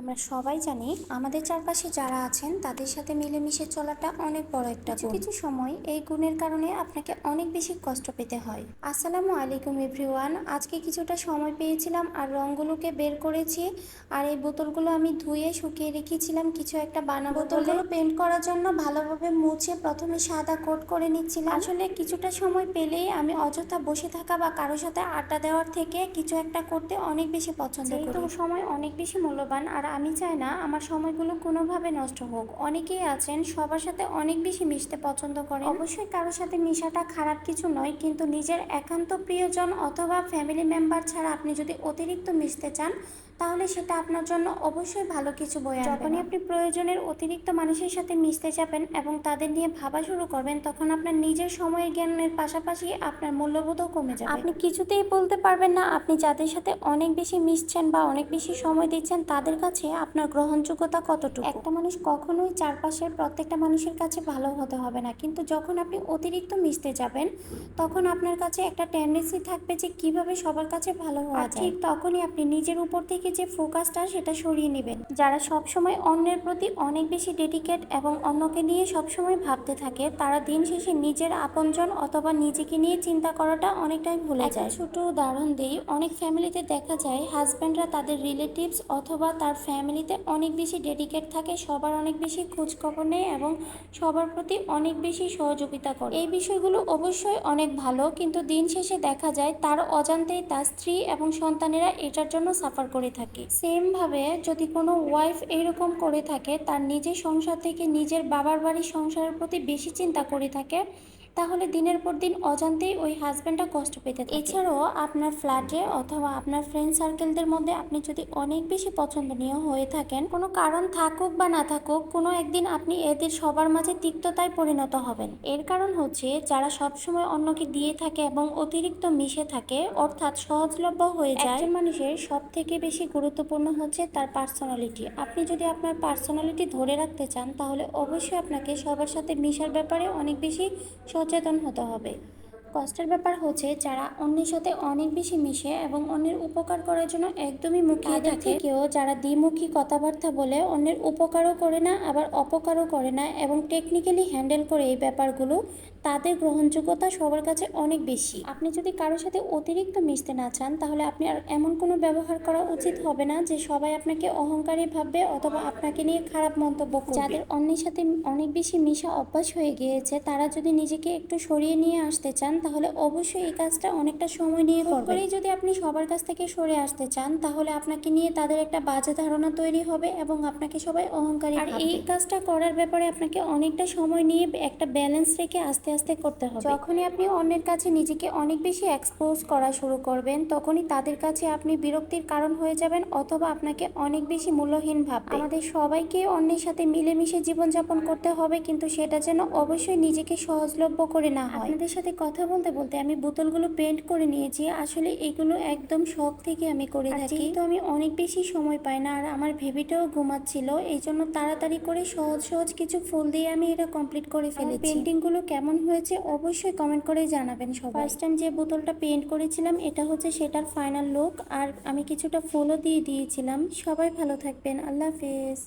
আমরা সবাই জানি আমাদের চারপাশে যারা আছেন তাদের সাথে মিলেমিশে চলাটা অনেক বড় একটা গুণ। কিছু সময় এই গুণের কারণে আপনাকে অনেক বেশি কষ্ট পেতে হয়। আসসালামু আলাইকুম এভরিওয়ান আজকে কিছুটা সময় পেয়েছিলাম আর রঙগুলোকে বের করেছি আর এই বোতলগুলো আমি ধুয়ে শুকিয়ে রেখেছিলাম। কিছু একটা বানা বোতলগুলো পেন্ট করার জন্য ভালোভাবে মুছে প্রথমে সাদা কোট করে নিচ্ছিলাম। আসলে কিছুটা সময় পেলেই আমি অযথা বসে থাকা বা কারোর সাথে আড্ডা দেওয়ার থেকে কিছু একটা করতে অনেক বেশি পছন্দ করি। সময় অনেক বেশি মূল্যবান আর আমি চাই না আমার সময়গুলো কোনোভাবে নষ্ট হোক। অনেকেই আছেন সবার সাথে অনেক বেশি মিশতে পছন্দ করেন। অবশ্যই কারোর সাথে মিশাটা খারাপ কিছু নয়, কিন্তু নিজের একান্ত প্রিয়জন অথবা ফ্যামিলি মেম্বার ছাড়া আপনি যদি অতিরিক্ত মিশতে চান, তাহলে সেটা আপনার জন্য অবশ্যই ভালো কিছু আনবে যখনই আপনি প্রয়োজনের অতিরিক্ত মানুষের সাথে মিশতে যাবেন এবং তাদের নিয়ে ভাবা শুরু করবেন, তখন আপনার নিজের সময়ের জ্ঞানের পাশাপাশি আপনার মূল্যবোধও কমে যাবে। আপনি কিছুতেই বলতে পারবেন না, আপনি যাদের সাথে অনেক বেশি মিশছেন বা অনেক বেশি সময় দিচ্ছেন, তাদের কাছে আপনার গ্রহণযোগ্যতা কতটুকু? একটা মানুষ কখনোই চারপাশের প্রত্যেকটা মানুষের কাছে ভালো হতে হবে না। কিন্তু যখন আপনি অতিরিক্ত মিশতে যাবেন তখন আপনার কাছে একটা টেন্ডেন্সি থাকবে যে কীভাবে সবার কাছে ভালো হওয়া যায়। ঠিক তখনই আপনি নিজের উপর থেকে যে ফোকাসটা সেটা সরিয়ে নেবেন। যারা সব সময় অন্যের প্রতি অনেক বেশি ডেডিকেট এবং অন্যকে নিয়ে সব সময় ভাবতে থাকে তারা দিন শেষে নিজের আপনজন অথবা নিজেকে নিয়ে চিন্তা করাটা অনেকটাই ভুলে যায়। ছোট উদাহরণ দিই। অনেক ফ্যামিলিতে দেখা যায় হাজব্যান্ডরা তাদের রিলেটিভস অথবা তার ফ্যামিলিতে অনেক বেশি ডেডিকেট থাকে, সবার অনেক বেশি খোঁজ খবর নেয় এবং সবার প্রতি অনেক বেশি সহযোগিতা করে। এই বিষয়গুলো অবশ্যই অনেক ভালো, কিন্তু দিন শেষে দেখা যায় তার অজান্তেই তার স্ত্রী এবং সন্তানেরা এটার জন্য সাফার করে থাকে। সেমভাবে যদি কোনো ওয়াইফ এইরকম করে থাকে, তার নিজের সংসার থেকে নিজের বাবার বাড়ির সংসারের প্রতি বেশি চিন্তা করে থাকে তাহলে দিনের পর দিন অজান্তেই ওই হাজব্যান্ডটা কষ্ট পেতে এছাড়াও আপনার ফ্ল্যাটে অথবা আপনার ফ্রেন্ড সার্কেলদের মধ্যে আপনি যদি অনেক বেশি পছন্দনীয় হয়ে থাকেন, কোনো কারণ থাকুক বা না থাকুক, কোনো একদিন আপনি এদের সবার মাঝে তিক্ততায় পরিণত হবেন। এর কারণ হচ্ছে যারা সবসময় অন্যকে দিয়ে থাকে এবং অতিরিক্ত মিশে থাকে, অর্থাৎ সহজলভ্য হয়ে যায় মানুষের সব থেকে বেশি গুরুত্বপূর্ণ হচ্ছে তার পার্সোনালিটি আপনি যদি আপনার পার্সোনালিটি ধরে রাখতে চান, তাহলে অবশ্যই আপনাকে সবার সাথে মিশার ব্যাপারে অনেক বেশি সচেতন হতে হবে। কষ্টের ব্যাপার হচ্ছে যারা অন্যের সাথে অনেক বেশি মিশে এবং অন্যের উপকার করার জন্য একদমই মুখিয়ে থাকে কেউ যারা দ্বিমুখী কথাবার্তা বলে অন্যের উপকারও করে না আবার অপকারও করে না এবং টেকনিক্যালি হ্যান্ডেল করে এই ব্যাপারগুলো তাদের গ্রহণযোগ্যতা সবার কাছে অনেক বেশি। আপনি যদি কারোর সাথে অতিরিক্ত মিশতে না চান তাহলে আপনি আর এমন কোনো ব্যবহার করা উচিত হবে না যে সবাই আপনাকে অহংকারী ভাববে অথবা আপনাকে নিয়ে খারাপ মন্তব্য করবে। যাদের অন্যের সাথে অনেক বেশি মিশা অভ্যাস হয়ে গিয়েছে তারা যদি নিজেকে একটু সরিয়ে নিয়ে আসতে চান তাহলে অবশ্যই এই কাজটা অনেকটা সময় নিয়ে করবেন। যদি আপনি সবার কাছ থেকে সরে আসতে চান তাহলে আপনাকে নিয়ে তাদের একটা বাজে ধারণা তৈরি হবে এবং আপনাকে সবাই অহংকারী আর এই কাজটা করার ব্যাপারে আপনাকে অনেকটা সময় নিয়ে একটা ব্যালেন্স রেখে আস্তে আস্তে করতে হবে। যখনই আপনি অন্যের কাছে নিজেকে অনেক বেশি এক্সপোজ করা শুরু করবেন তখনই তাদের কাছে আপনি বিরক্তির কারণ হয়ে যাবেন অথবা আপনাকে অনেক বেশি মূল্যহীন ভাববে। আমাদের সবাইকে অন্যের সাথে মিলেমিশে জীবনযাপন করতে হবে কিন্তু সেটা যেন অবশ্যই নিজেকে সহজলভ্য করে না হয়। আপনাদের সাথে কথা বলতে বলতে আমি বোতলগুলো পেন্ট করে নিয়েছি। আসলে এগুলো একদম শখ থেকে আমি করে থাকি। যেহেতু আমি অনেক বেশি সময় পাই না আর আমার ভেবিটাও ঘুমাচ্ছিল এই জন্য তাড়াতাড়ি করে সহজ সহজ কিছু ফুল দিয়ে আমি এটা কমপ্লিট করে ফেলেছি। পেন্টিংগুলো কেমন হয়েছে অবশ্যই কমেন্ট করে জানাবেন সবাই। ফার্স্ট টাইম যে বোতলটা পেন্ট করেছিলাম এটা হচ্ছে সেটার ফাইনাল লুক আর আমি কিছুটা ফুলও দিয়ে দিয়েছিলাম। সবাই ভালো থাকবেন আল্লাহ হাফেজ।